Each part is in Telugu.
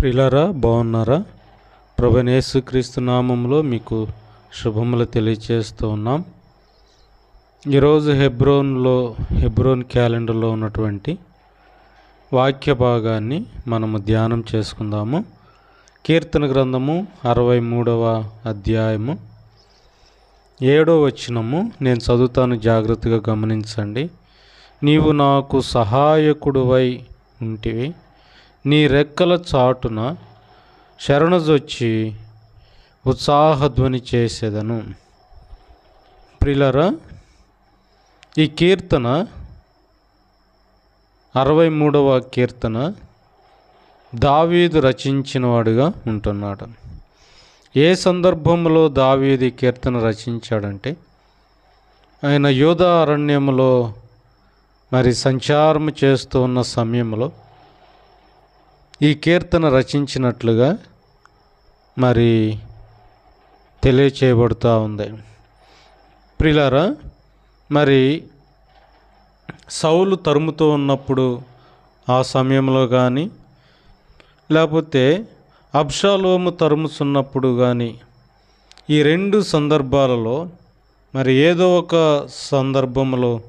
ప్రిలారా బాగున్నారా? ప్రభనేసు క్రీస్తు నామంలో మీకు శుభములు తెలియచేస్తూ ఉన్నాం. ఈరోజు హెబ్రోన్లో హెబ్రోన్ క్యాలెండర్లో ఉన్నటువంటి వాక్య భాగాన్ని మనము ధ్యానం చేసుకుందాము. కీర్తన గ్రంథము అరవై మూడవ అధ్యాయము. ఏడో వచనము నేను చదువుతాను జాగ్రత్తగా గమనించండి. నీవు నాకు సహాయకుడువై ఉంటివి. నీ రెక్కల చాటున శరణజొచ్చి ఉత్సాహధ్వని చేసేదను. ప్రిలరా ఈ కీర్తన అరవై మూడవ కీర్తన దావీదు రచించినవాడుగా ఉంటున్నాడు. ఏ సందర్భంలో దావీది కీర్తన రచించాడంటే ఆయన యోధ అరణ్యంలో మరి సంచారం చేస్తూ ఉన్న సమయంలో ఈ కీర్తన రచించినట్లుగా మరి తెలియచేయబడుతూ ఉంది. ప్రిలారా మరి సౌలు తరుముతూ ఉన్నప్పుడు ఆ సమయంలో కానీ లేకపోతే అబ్షాలోము తరుముతున్నప్పుడు కానీ ఈ రెండు సందర్భాలలో మరి ఏదో ఒక సందర్భంలో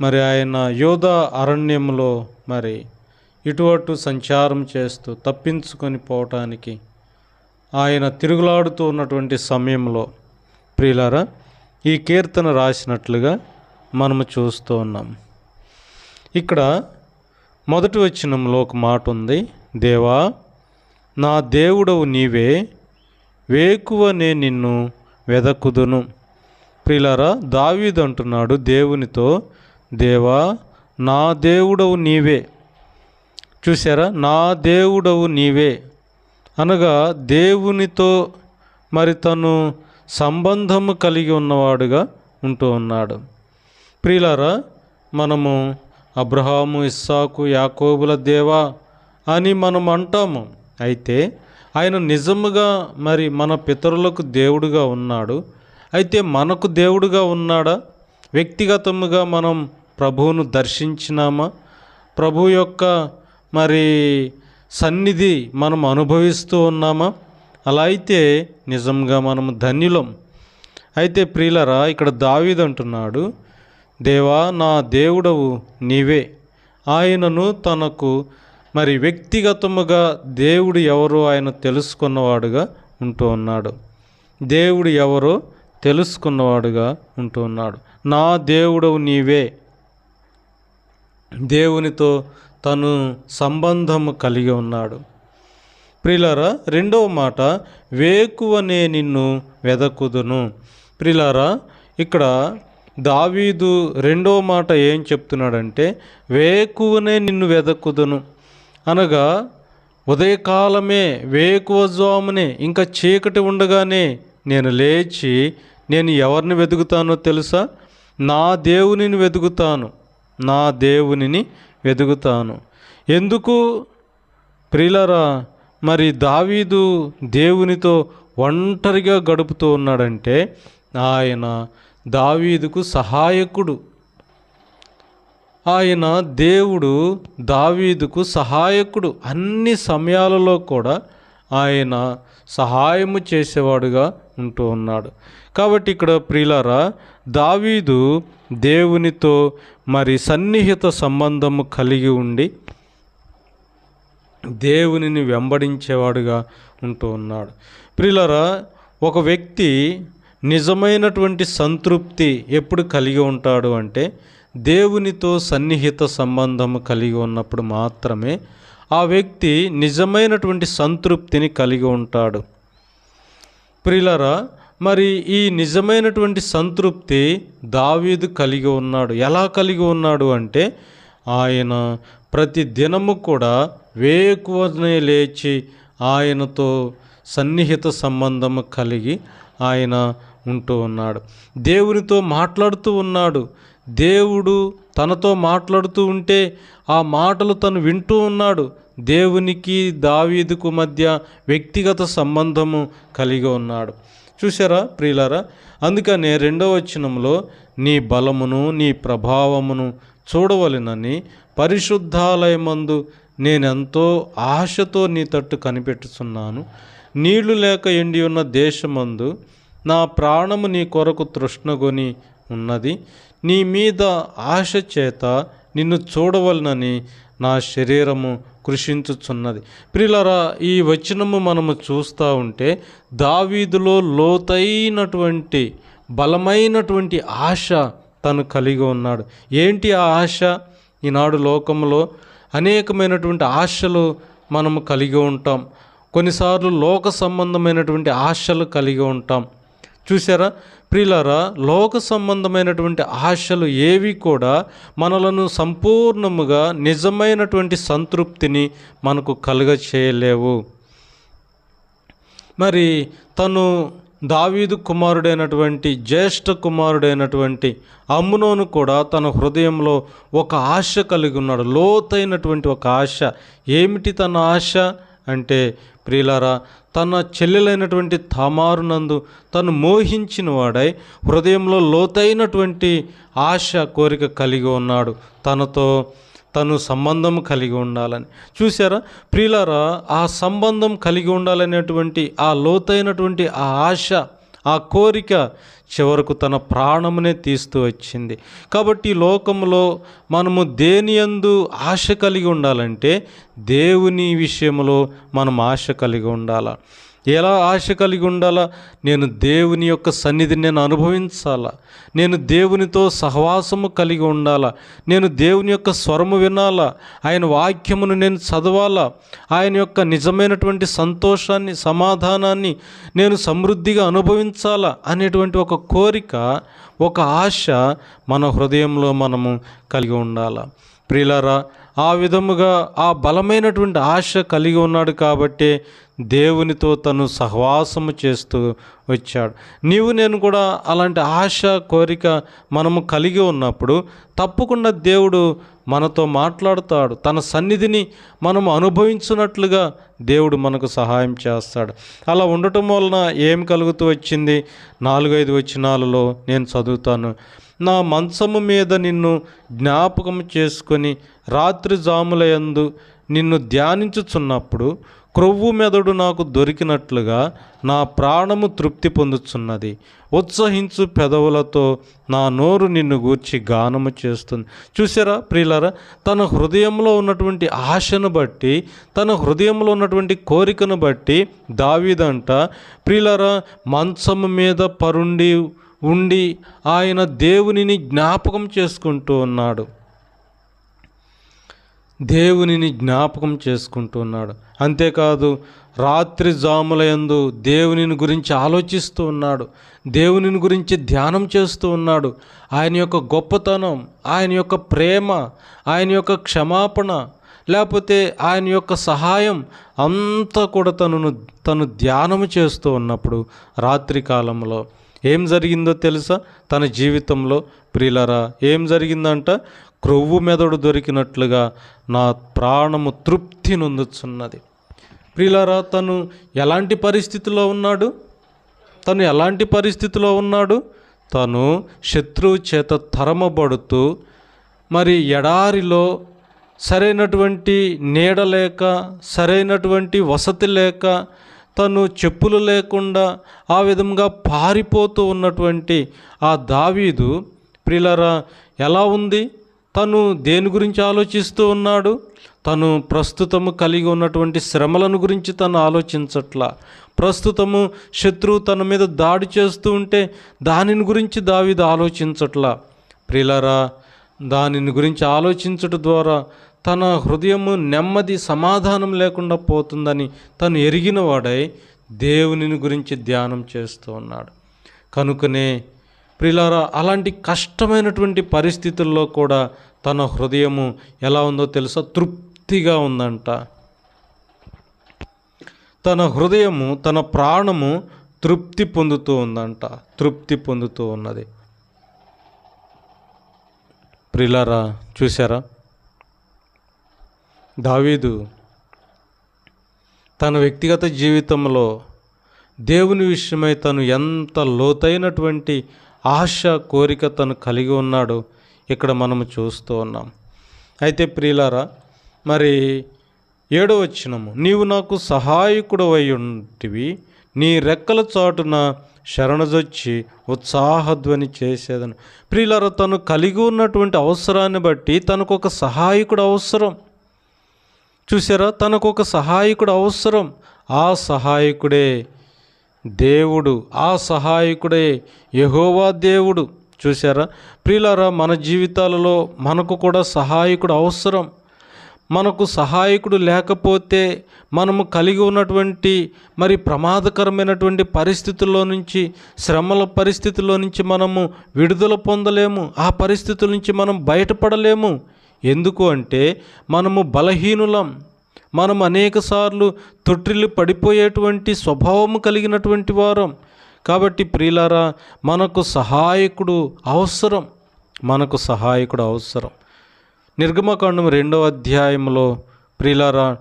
మరి ఆయన యోధ అరణ్యంలో మరి ఇటువటు సంచారం చేస్తూ తప్పించుకొని పోవటానికి ఆయన తిరుగులాడుతూ ఉన్నటువంటి సమయంలో ప్రియులారా ఈ కీర్తన రాసినట్లుగా మనము చూస్తూ ఉన్నాం. ఇక్కడ మొదటి వచ్చినంలో ఒక మాట ఉంది దేవా నా దేవుడవు నీవే వేకువనే నిన్ను వెదకుదును. ప్రిలారా దావీదు అంటున్నాడు దేవునితో దేవా నా దేవుడవు నీవే. చూసారా నా దేవుడవు నీవే. అనగా దేవునితో మరి తను సంబంధము కలిగి ఉన్నవాడుగా ఉంటూ ఉన్నాడు. ప్రియులారా మనము అబ్రహాము ఇస్సాకు యాకోబుల దేవా అని మనం అంటాము. అయితే ఆయన నిజముగా మరి మన పితరులకు దేవుడుగా ఉన్నాడు. అయితే మనకు దేవుడుగా ఉన్నాడా? వ్యక్తిగతముగా మనం ప్రభువును దర్శించినామా? ప్రభు యొక్క మరి సన్నిధి మనం అనుభవిస్తూ ఉన్నామా? అలా అయితే నిజంగా మనము ధన్యులం. అయితే ప్రియులరా ఇక్కడ దావీదు అంటున్నాడు దేవా నా దేవుడవు నీవే. ఆయనను తనకు మరి వ్యక్తిగతముగా దేవుడు ఎవరో ఆయన తెలుసుకున్నవాడుగా ఉంటూ ఉన్నాడు. దేవుడు ఎవరో తెలుసుకున్నవాడుగా ఉంటూ ఉన్నాడు. నా దేవుడవు నీవే. దేవునితో తను సంబంధము కలిగి ఉన్నాడు. ప్రిలారా రెండవ మాట వేకువనే నిన్ను వెదకుదును. ప్రిలారా ఇక్కడ దావీదు రెండవ మాట ఏం చెప్తున్నాడంటే వేకువనే నిన్ను వెదకుదును. అనగా ఉదయకాలమే వేకువజామునే ఇంకా చీకటి ఉండగానే నేను లేచి నేను ఎవరిని వెతుకుతానో తెలుసా? నా దేవునిని వెతుకుతాను నా దేవునిని వెతుకుతాను. ఎందుకు? ప్రిలరా మరి దావీదు దేవునితో ఒంటరిగా గడుపుతూ ఉన్నాడంటే ఆయన దావీదుకు సహాయకుడు. ఆయన దేవుడు దావీదుకు సహాయకుడు. అన్ని సమయాలలో కూడా ఆయన సహాయము చేసేవాడుగా ఉంటూ ఉన్నాడు. కాబట్టి ఇక్కడ ప్రియులారా దావీదు దేవునితో మరి సన్నిహిత సంబంధము కలిగి ఉండి దేవునిని వెంబడించేవాడుగా ఉంటూ ఉన్నాడు. ప్రిలరా ఒక వ్యక్తి నిజమైనటువంటి సంతృప్తి ఎప్పుడు కలిగి ఉంటాడు అంటే దేవునితో సన్నిహిత సంబంధము కలిగి ఉన్నప్పుడు మాత్రమే ఆ వ్యక్తి నిజమైనటువంటి సంతృప్తిని కలిగి ఉంటాడు. ప్రిలరా మరి ఈ నిజమైనటువంటి సంతృప్తి దావీదు కలిగి ఉన్నాడు. ఎలా కలిగి ఉన్నాడు అంటే ఆయన ప్రతి దినము కూడా వేకువనే లేచి ఆయనతో సన్నిహిత సంబంధము కలిగి ఆయన ఉంటూ ఉన్నాడు. దేవునితో మాట్లాడుతూ ఉన్నాడు. దేవుడు తనతో మాట్లాడుతూ ఉంటే ఆ మాటలు తను వింటూ ఉన్నాడు. దేవునికి దావీదుకు మధ్య వ్యక్తిగత సంబంధము కలిగి ఉన్నాడు. చూసారా ప్రియులారా? అందుకనే రెండవ వచనంలో నీ బలమును నీ ప్రభావమును చూడవలెనని పరిశుద్ధాలయమందు నేనెంతో ఆశతో నీ తట్టు కనిపెట్టుచున్నాను. నీళ్ళు లేక ఎండి ఉన్న దేశమందు నా ప్రాణము నీ కొరకు తృష్ణగొని ఉన్నది. నీ మీద ఆశ చేత నిన్ను చూడవలనని నా శరీరము కృషించుచున్నది. ప్రిలరా ఈ వచనము మనము చూస్తూ ఉంటే దావీదులో లోతైనటువంటి బలమైనటువంటి ఆశ తను కలిగి ఉన్నాడు. ఏంటి ఆ ఆశ? ఈనాడు లోకంలో అనేకమైనటువంటి ఆశలు మనము కలిగి ఉంటాం. కొన్నిసార్లు లోక సంబంధమైనటువంటి ఆశలు కలిగి ఉంటాం. చూసారా ప్రియులారా లోక సంబంధమైనటువంటి ఆశలు ఏవి కూడా మనలను సంపూర్ణముగా నిజమైనటువంటి సంతృప్తిని మనకు కలుగ చేయలేవు మరి తను దావీదు కుమారుడైనటువంటి జ్యేష్ఠ కుమారుడైనటువంటి అమ్మునోను కూడా తన హృదయంలో ఒక ఆశ కలిగి ఉన్నాడు. లోతైనటువంటి ఒక ఆశ. ఏమిటి తన ఆశ? అంటే ప్రియులారా తన చెల్లెలైనటువంటి తామారునందు తను మోహించిన వాడై హృదయంలో లోతైనటువంటి ఆశ కోరిక కలిగి ఉన్నాడు. తనతో తను సంబంధం కలిగి ఉండాలని. చూసారా ప్రియులారా ఆ సంబంధం కలిగి ఉండాలనేటువంటి ఆ లోతైనటువంటి ఆ ఆశ ఆ కోరిక చివరకు తన ప్రాణమునే తీస్తూ వచ్చింది. కాబట్టి ఈ లోకంలో మనము దేని యందు ఆశ కలిగి ఉండాలంటే దేవుని విషయంలో మనం ఆశ కలిగి ఉండాల. ఎలా ఆశ కలిగి ఉండాలా? నేను దేవుని యొక్క సన్నిధిని నేను అనుభవించాలా? నేను దేవునితో సహవాసము కలిగి ఉండాలా? నేను దేవుని యొక్క స్వరము వినాలా? ఆయన వాక్యమును నేను చదవాలా? ఆయన యొక్క నిజమైనటువంటి సంతోషాన్ని సమాధానాన్ని నేను సమృద్ధిగా అనుభవించాలా? అనేటువంటి ఒక కోరిక ఒక ఆశ మన హృదయంలో మనము కలిగి ఉండాలా. ప్రియులారా ఆ విధముగా ఆ బలమైనటువంటి ఆశ కలిగి ఉన్నాడు కాబట్టే దేవునితో తను సహవాసము చేస్తూ వచ్చాడు. నీవు నేను కూడా అలాంటి ఆశ కోరిక మనము కలిగి ఉన్నప్పుడు తప్పకుండా దేవుడు మనతో మాట్లాడుతాడు. తన సన్నిధిని మనము అనుభవించినట్లుగా దేవుడు మనకు సహాయం చేస్తాడు. అలా ఉండటం వలన ఏం కలుగుతూ వచ్చింది? నాలుగైదు వచనాలలో నేను చదువుతాను. నా మంచము మీద నిన్ను జ్ఞాపకం చేసుకొని రాత్రి జాములయందు నిన్ను ధ్యానించుచున్నప్పుడు క్రొవ్వు మెదడు నాకు దొరికినట్లుగా నా ప్రాణము తృప్తి పొందుచున్నది. ఉత్సహించు పెదవులతో నా నోరు నిన్ను గూర్చి గానము చేస్తుంది. చూసారా ప్రియులారా? తన హృదయంలో ఉన్నటువంటి ఆశను బట్టి తన హృదయంలో ఉన్నటువంటి కోరికను బట్టి దావీదంట ప్రియులారా మంచము మీద పరుండి ఉండి ఆయన దేవునిని జ్ఞాపకం చేసుకుంటూ ఉన్నాడు. దేవునిని జ్ఞాపకం చేసుకుంటూ ఉన్నాడు అంతేకాదు రాత్రి జాములయందు దేవునిని గురించి ఆలోచిస్తూ ఉన్నాడు. దేవునిని గురించి ధ్యానం చేస్తూ ఉన్నాడు. ఆయన యొక్క గొప్పతనం ఆయన యొక్క ప్రేమ ఆయన యొక్క క్షమాపణ లేకపోతే ఆయన యొక్క సహాయం అంతా కూడా తనను తను ధ్యానము చేస్తూ ఉన్నప్పుడు రాత్రి కాలంలో ఏం జరిగిందో తెలుసా? తన జీవితంలో ప్రిలరా ఏం జరిగిందంట? క్రొవ్వు మెదడు దొరికినట్లుగా నా ప్రాణము తృప్తి నొందుచున్నది. ప్రియులరా తను ఎలాంటి పరిస్థితిలో ఉన్నాడు? తను ఎలాంటి పరిస్థితిలో ఉన్నాడు? తను శత్రువు చేత తరమబడుతూ మరి ఎడారిలో సరైనటువంటి నీడ లేక సరైనటువంటి వసతి లేక తను చెప్పులు లేకుండా ఆ విధంగా పారిపోతూ ఉన్నటువంటి ఆ దావీదు ప్రిలరా ఎలా ఉంది? తను దేని గురించి ఆలోచిస్తూ ఉన్నాడు? తను ప్రస్తుతము కలిగి ఉన్నటువంటి శ్రమలను గురించి తను ఆలోచించట్లా. ప్రస్తుతము శత్రువు తన మీద దాడి చేస్తూ ఉంటే దానిని గురించి దావిది ఆలోచించట్లా. ప్రిలరా దానిని గురించి ఆలోచించటం ద్వారా తన హృదయము నెమ్మది సమాధానం లేకుండా పోతుందని తను ఎరిగిన వాడై దేవునిని గురించి ధ్యానం చేస్తూ ఉన్నాడు. కనుకనే ప్రిలారా అలాంటి కష్టమైనటువంటి పరిస్థితుల్లో కూడా తన హృదయము ఎలా ఉందో తెలుసా? తృప్తిగా ఉందంట. తన హృదయము తన ప్రాణము తృప్తి పొందుతూ ఉందంట. తృప్తి పొందుతూ ఉన్నది. ప్రిలారా చూసారా దావీదు తన వ్యక్తిగత జీవితంలో దేవుని విషయమై తను ఎంత లోతైనటువంటి ఆశ కోరిక తను కలిగి ఉన్నాడు. ఇక్కడ మనము చూస్తూ ఉన్నాం. అయితే ప్రియులారా మరి ఏడో వచ్చినము నీవు నాకు సహాయకుడు అయి ఉంటివి నీ రెక్కల చాటున శరణజొచ్చి ఉత్సాహధ్వని చేసేదను. ప్రియులారా తను కలిగి ఉన్నటువంటి అవసరాన్ని బట్టి తనకు ఒక సహాయకుడు అవసరం. చూసారా తనకు ఒక సహాయకుడు అవసరం. ఆ సహాయకుడే దేవుడు ఆ సహాయకుడే యహోవా దేవుడు. చూసారా ప్రియులారా మన జీవితాలలో మనకు కూడా సహాయకుడు అవసరం. మనకు సహాయకుడు లేకపోతే మనము కలిగి ఉన్నటువంటి మరి ప్రమాదకరమైనటువంటి పరిస్థితుల్లో నుంచి శ్రమల పరిస్థితుల్లో నుంచి మనము విడుదల పొందలేము. ఆ పరిస్థితుల నుంచి మనం బయటపడలేము. ఎందుకు అంటే మనము బలహీనులం. మనం అనేకసార్లు తొట్టిల్లు పడిపోయేటువంటి స్వభావము కలిగినటువంటి వారం. కాబట్టి ప్రియులారా మనకు సహాయకుడు అవసరం. మనకు సహాయకుడు అవసరం. నిర్గమకాండం రెండవ అధ్యాయంలో ప్రియులారా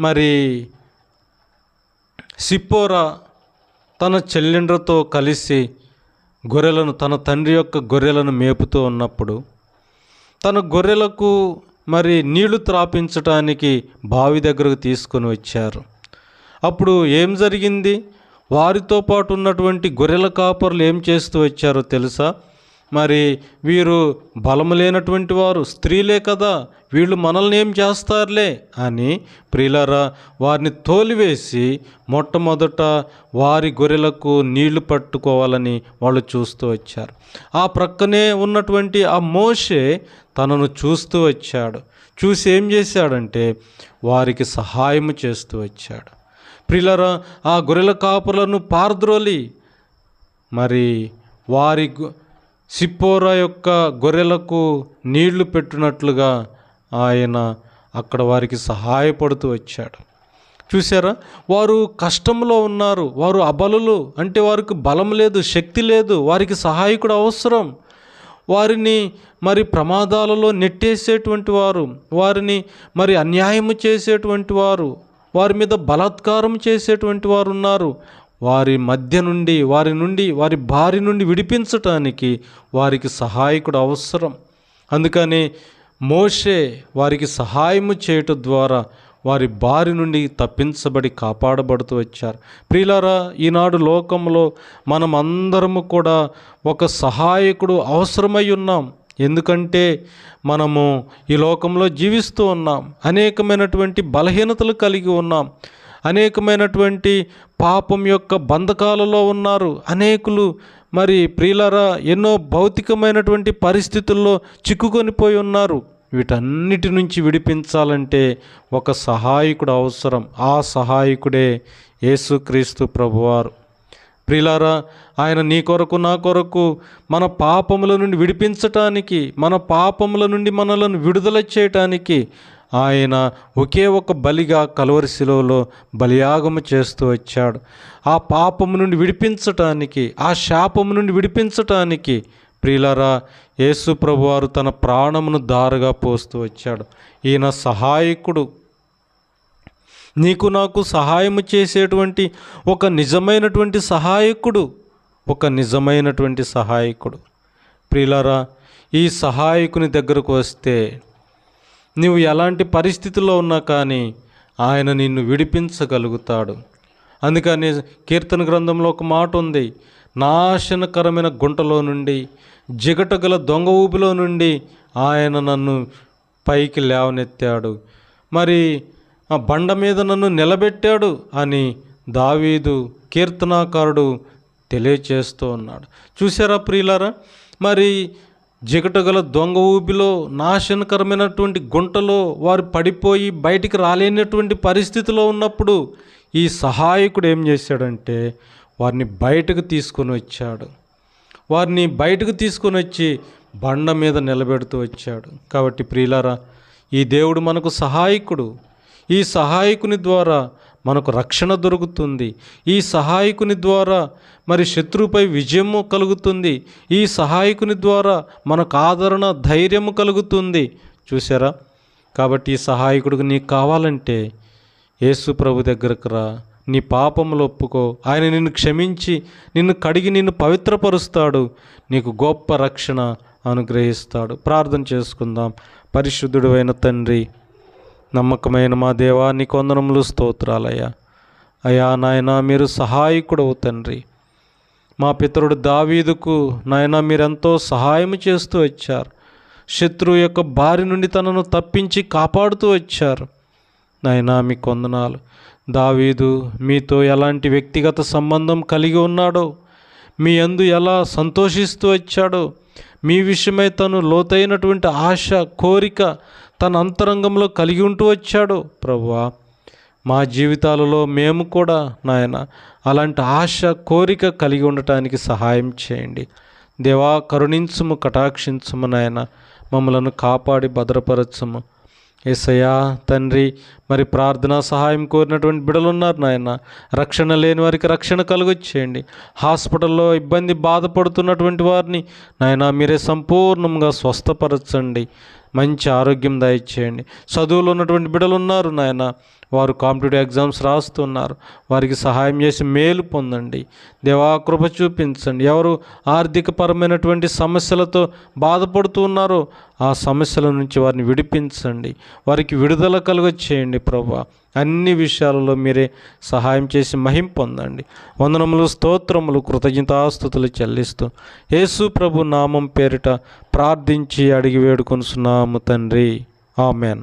మరి సిప్పోరా తన చెల్లెండ్రతో కలిసి గొర్రెలను తన తండ్రి యొక్క గొర్రెలను మేపుతూ ఉన్నప్పుడు తన గొర్రెలకు మరి నీళ్ళు త్రాపించటానికి బావి దగ్గరకు తీసుకొని వచ్చారు. అప్పుడు ఏం జరిగింది? వారితో పాటు ఉన్నటువంటి గొర్రెల కాపర్లు ఏం చేస్తూ వచ్చారో తెలుసా? మరి వీరు బలము లేనటువంటి వారు స్త్రీలే కదా వీళ్ళు మనల్ని ఏం చేస్తారులే? అని ప్రియులారా వారిని తోలివేసి మొట్టమొదట వారి గొర్రెలకు నీళ్ళు పట్టుకోవాలని వాళ్ళు చూస్తూ వచ్చారు. ఆ ప్రక్కనే ఉన్నటువంటి ఆ మోషే తనను చూస్తూ వచ్చాడు. చూసి ఏం చేశాడంటే వారికి సహాయం చేస్తూ వచ్చాడు. ప్రియులరా ఆ గొర్రెల కాపులను పారద్రోలి. మరి వారి గు- సిప్పోరా యొక్క గొర్రెలకు నీళ్ళు పెట్టినట్లుగా ఆయన అక్కడ వారికి సహాయపడుతూ వచ్చాడు. చూసారా వారు కష్టంలో ఉన్నారు. వారు అబలులు. అంటే వారికి బలం లేదు శక్తి లేదు. వారికి సహాయకుడు అవసరం. వారిని మరి ప్రమాదాలలో నెట్టేసేటువంటి వారు. వారిని మరి అన్యాయము చేసేటువంటి వారు. వారి మీద బలాత్కారం చేసేటువంటి వారు ఉన్నారు. వారి మధ్య నుండి వారి నుండి వారి భార్య నుండి విడిపించటానికి వారికి సహాయకుడు అవసరం. అందుకని మోషే వారికి సహాయము చేయటం ద్వారా వారి బారి నుండి తప్పించబడి కాపాడబడుతూ వచ్చారు. ప్రియులారా ఈనాడు లోకంలో మనం అందరము కూడా ఒక సహాయకుడు అవసరమై ఉన్నాం. ఎందుకంటే మనము ఈ లోకంలో జీవిస్తూ ఉన్నాం. అనేకమైనటువంటి బలహీనతలు కలిగి ఉన్నాం. అనేకమైనటువంటి పాపం యొక్క బంధకాలలో ఉన్నారు. అనేకులు మరి ప్రియులరా ఎన్నో భౌతికమైనటువంటి పరిస్థితుల్లో చిక్కుకొనిపోయి ఉన్నారు. వీటన్నిటి నుంచి విడిపించాలంటే ఒక సహాయకుడు అవసరం. ఆ సహాయకుడే యేసుక్రీస్తు ప్రభువారు. ప్రిలారా ఆయన నీ కొరకు నా కొరకు మన పాపముల నుండి విడిపించటానికి మన పాపముల నుండి మనలను విడుదల చేయటానికి ఆయన ఒకే ఒక బలిగా కలువరి శిలువలో బలియాగము చేస్తూ వచ్చాడు. ఆ పాపము నుండి విడిపించటానికి ఆ శాపము నుండి విడిపించటానికి ప్రియులరా యేసు ప్రభువారు తన ప్రాణమును దారుగా పోస్తూ వచ్చాడు. ఈయన సహాయకుడు. నీకు నాకు సహాయము చేసేటువంటి ఒక నిజమైనటువంటి సహాయకుడు ఒక నిజమైనటువంటి సహాయకుడు. ప్రియులరా ఈ సహాయకుని దగ్గరకు వస్తే నువ్వు ఎలాంటి పరిస్థితుల్లో ఉన్నా కానీ ఆయన నిన్ను విడిపించగలుగుతాడు. అందుకని కీర్తన గ్రంథంలో ఒక మాట ఉంది నాశనకరమైన గుంటలో నుండి జిగటగల దొంగ ఊపిలో నుండి ఆయన నన్ను పైకి లేవనెత్తాడు. మరి ఆ బండ మీద నన్ను నిలబెట్టాడు అని దావీదు కీర్తనాకారుడు తెలియచేస్తూ ఉన్నాడు. చూసారా ప్రియులారా? మరి జిగటగల దొంగ ఊపిలో నాశనకరమైనటువంటి గుంటలో వారు పడిపోయి బయటికి రాలేనటువంటి పరిస్థితిలో ఉన్నప్పుడు ఈ సహాయకుడు ఏం చేశాడంటే వారిని బయటకు తీసుకొని వచ్చాడు. వారిని బయటకు తీసుకొని వచ్చి బండ మీద నిలబెడుతూ వచ్చాడు. కాబట్టి ప్రియులారా ఈ దేవుడు మనకు సహాయకుడు. ఈ సహాయకుని ద్వారా మనకు రక్షణ దొరుకుతుంది. ఈ సహాయకుని ద్వారా మరి శత్రువుపై విజయము కలుగుతుంది. ఈ సహాయకుని ద్వారా మనకు ఆదరణ ధైర్యము కలుగుతుంది. చూసారా కాబట్టి ఈ సహాయకుడికి నీకు కావాలంటే యేసు ప్రభు దగ్గరకు రా. నీ పాపములు ఒప్పుకో. ఆయన నిన్ను క్షమించి నిన్ను కడిగి నిన్ను పవిత్రపరుస్తాడు. నీకు గొప్ప రక్షణ అనుగ్రహిస్తాడు. ప్రార్థన చేసుకుందాం. పరిశుద్ధుడు అయిన తండ్రి నమ్మకమైన మా దేవా నీ కొందనములు స్తోత్రాలయ్యా. అయ్యా నాయన మీరు సహాయకుడవు తండ్రి. మా పితరుడు దావీదుకు నాయన మీరెంతో సహాయం చేస్తూ వచ్చారు. శత్రువు యొక్క బారి నుండి తనను తప్పించి కాపాడుతూ వచ్చారు. నాయనా మీ కొందనాలు దావీదు మీతో ఎలాంటి వ్యక్తిగత సంబంధం కలిగి ఉన్నాడో మీ అందు ఎలా సంతోషిస్తూ వచ్చాడో మీ విషయమై తను లోతైనటువంటి ఆశ కోరిక తన అంతరంగంలో కలిగి ఉంటూ వచ్చాడు. ప్రభువా మా జీవితాలలో మేము కూడా నాయన అలాంటి ఆశ కోరిక కలిగి ఉండటానికి సహాయం చేయండి. దేవా కరుణించుము కటాక్షించుము నాయన మమ్మలను కాపాడి భద్రపరచుము. ఏసయ్యా తండ్రి మరి ప్రార్థనా సహాయం కోరినటువంటి బిడలు ఉన్నారు నాయన రక్షణ లేని వారికి రక్షణ కలుగొచ్చేయండి. హాస్పిటల్లో ఇబ్బంది బాధపడుతున్నటువంటి వారిని నాయన మీరే సంపూర్ణంగా స్వస్థపరచండి. మంచి ఆరోగ్యం దయచేయండి. చదువులో ఉన్నటువంటి బిడలు ఉన్నారు నాయన. వారు కాంపిటేటివ్ ఎగ్జామ్స్ రాస్తున్నారు. వారికి సహాయం చేసి మేలు పొందండి. దేవాకృప చూపించండి. ఎవరు ఆర్థికపరమైనటువంటి సమస్యలతో బాధపడుతూ ఉన్నారో ఆ సమస్యల నుంచి వారిని విడిపించండి. వారికి విడుదల కలుగ చేయండి ప్రభా. అన్ని విషయాలలో మీరే సహాయం చేసి మహిం పొందండి. వందనములు స్తోత్రములు కృతజ్ఞతాస్థుతులు చెల్లిస్తూ యేసు ప్రభు నామం పేరిట ప్రార్థించి అడిగి వేడుకొనుసున్నాము తండ్రి. ఆమెన్.